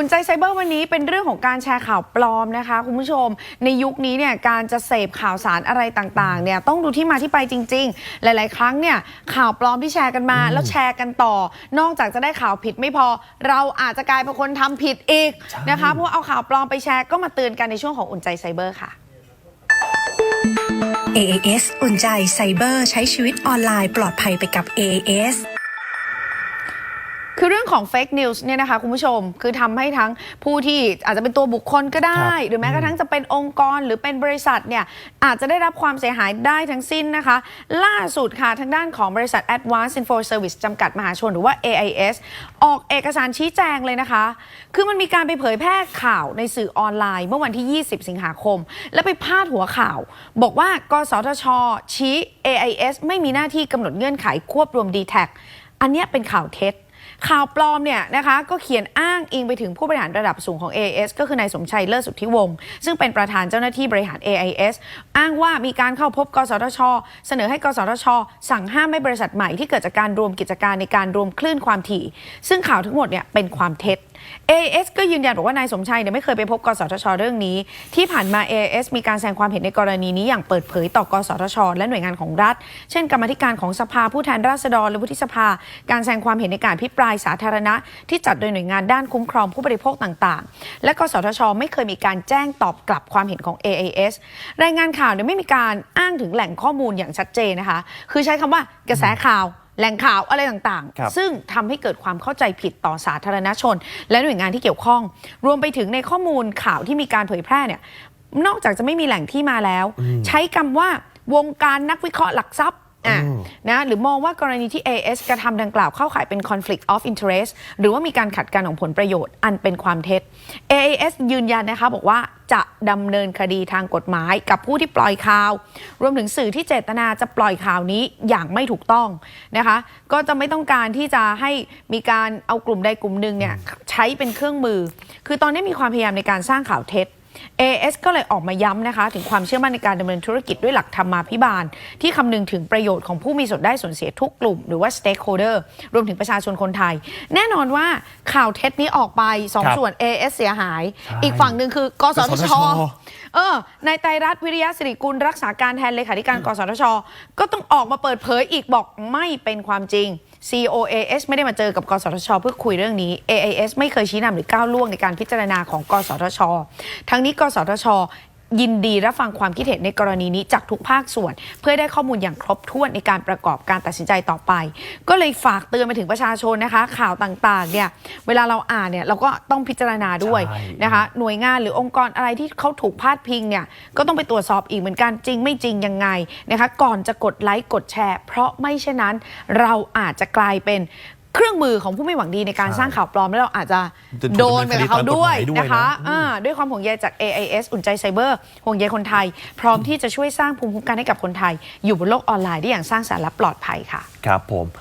อุ่นใจไซเบอร์วันนี้เป็นเรื่องของการแชร์ข่าวปลอมนะคะ คุณผู้ชม ในยุคนี้เนี่ยการจะเสพข่าวสารอะไรต่างๆเนี่ยต้องดูที่มาที่ไปจริง ๆ หลาย ๆ ครั้งเนี่ยข่าวปลอมที่แชร์กันมา แล้วแชร์กันต่อ นอกจากจะได้ข่าวผิดไม่พอ เราอาจจะกลายเป็นคนทำผิดอีกนะคะเพราะว่าเอาข่าวปลอมไปแชร์ก็มาเตือนกันในช่วงของอุ่นใจไซเบอร์ค่ะ AAS อุ่นใจไซเบอร์ใช้ชีวิตออนไลน์ปลอดภัยไปกับ AAS คือเรื่องของเฟกนิวส์เนี่ยนะคะคุณผู้ชม คือทำให้ทั้งผู้ที่อาจจะเป็นตัวบุคคลก็ได้ครับหรือแม้กระทั่งจะเป็นองค์กรหรือเป็นบริษัทเนี่ยอาจจะได้รับความเสียหายได้ทั้งสิ้นนะคะ ล่าสุดค่ะทางด้านของบริษัท Advanced Info Service จำกัดมหาชนหรือว่า AIS ออกเอกสารชี้แจงเลยนะคะ คือมันมีการไปเผยแพร่ข่าวในสื่อออนไลน์ เมื่อวันที่ 20 สิงหาคม แล้วไปพาดหัวข่าว บอกว่ากสทช ชี้ AIS ไม่มีหน้าที่กำหนดเงื่อนไขควบรวม d t แทอันเนี้ยเป็นข่าวเท็จ ข่าวปลอมเนี่ยนะคะก็เขียนอ้างอิงไปถึงผู้บริหารระดับสูงของ AIS ก็คือนายสมชัยเลิศสุทธิวงศ์ซึ่งเป็นประธานเจ้าหน้าที่บริหาร AIS อ้างว่ามีการเข้าพบ กสทช เสนอให้กสทช สั่งห้ามให้บริษัทใหม่ที่เกิดจากการรวมกิจการในการรวมคลื่นความถี่ ซึ่งข่าวทั้งหมดเนี่ยเป็นความเท็จ AS ก็ยืนยันบอกว่านายสมชัยเนี่ยไม่เคยไปพบกสทช เรื่องนี้ ที่ผ่านมา AS มีการแสดงความเห็นในกรณีนี้อย่างเปิดเผยต่อกสทช และหน่วยงานของรัฐ เช่น กรรมธิการของสภาผู้แทนราษฎรหรือวุฒิสภา การแสดงความเห็นในการพิปรายสาธารณะ ที่จัดโดยหน่วยงานด้านคุ้มครองผู้บริโภคต่างๆ และกสทช ไม่เคยมีการแจ้งตอบกลับความเห็นของ AIS รายงานข่าวเนี่ยไม่มีการอ้างถึงแหล่งข้อมูลอย่างชัดเจนนะคะ คือใช้คำว่ากระแสข่าว แหล่งข่าวอะไรต่างครับ ๆ ซึ่งทำให้เกิดความเข้าใจผิดต่อสาธารณชน และหน่วยงานที่เกี่ยวข้อง รวมไปถึงในข้อมูลข่าวที่มีการเผยแพร่เนี่ยนอกจากจะไม่มีแหล่งที่มาแล้ว ใช้คำว่าวงการนักวิเคราะห์หลักทรัพย์ อะอืมนะหรือมองว่ากรณีที่ AS กระทำดังกล่าวเข้าข่ายเป็น conflict of interest หรือว่ามีการขัดกันของผลประโยชน์อันเป็นความเท็จ AAS ยืนยันนะคะบอกว่าจะดำเนินคดีทางกฎหมายกับผู้ที่ปล่อยข่าว รวมถึงสื่อที่เจตนาจะปล่อยข่าวนี้อย่างไม่ถูกต้องนะคะ ก็จะไม่ต้องการที่จะให้มีการเอากลุ่มใดกลุ่มหนึ่งเนี่ยใช้เป็นเครื่องมือ คือตอนนี้มีความพยายามในการสร้างข่าวเท็จ AS ก็เลยออกมาย้ำนะคะ ถึงความเชื่อมั่นในการดำเนินธุรกิจด้วยหลักธรรมาภิบาล ที่คำนึงถึงประโยชน์ของผู้มีส่วนได้ส่วนเสียทุกกลุ่ม หรือว่า stakeholder รวมถึงประชาชนคนไทย แน่นอนว่าข่าวเท็จนี้ออกไปสองครับส่วน AS เสียหาย ใช่อีกฝั่งหนึ่งคือกสทกสทชชเออนายไตรรัตน์วิริยะสิริกุลรักษาการแทนเลขาธิการกสทช ก็ต้องออกมาเปิดเผยอีกบอกไม่เป็นความจริง COAS ไม่ได้มาเจอกับกสทช เพื่อคุยเรื่องนี้ AIS ไม่เคยชี้นำหรือก้าวล่วงในการพิจารณาของกสทช ทั้งนี้กสทช ยินดีรับฟังความคิดเห็นในกรณีนี้จากทุกภาคส่วน เพื่อได้ข้อมูลอย่างครบถ้วนในการประกอบการตัดสินใจต่อไป ก็เลยฝากเตือนไปถึงประชาชนนะคะ ข่าวต่างๆเนี่ยเวลาเราอ่านเนี่ยเราก็ต้องพิจารณาด้วยใช่นะคะ หน่วยงานหรือองค์กรอะไรที่เขาถูกพาดพิงเนี่ยก็ต้องไปตรวจสอบอีกเหมือนกันจริงไม่จริงยังไงนะคะ ก่อนจะกดไลค์กดแชร์ เพราะไม่เช่นนั้น เราอาจจะกลายเป็น เครื่องมือของผู้ไม่หวังดีในการใช่สร้างข่าวปลอม แล้วเราอาจจะจะถูกโดนไปกับเขาด้วยดำเนินคดีตามกฎหมายด้วยนะคะนะอ่าด้วยความห่วงใยจาก AIS อุ่นใจไซเบอร์ห่วงใยคนไทย พร้อมที่จะช่วยสร้างภูมิคุ้มกันให้กับคนไทย อยู่บนโลกออนไลน์ได้อย่างสร้างสรรค์และปลอดภัยค่ะ ครับผม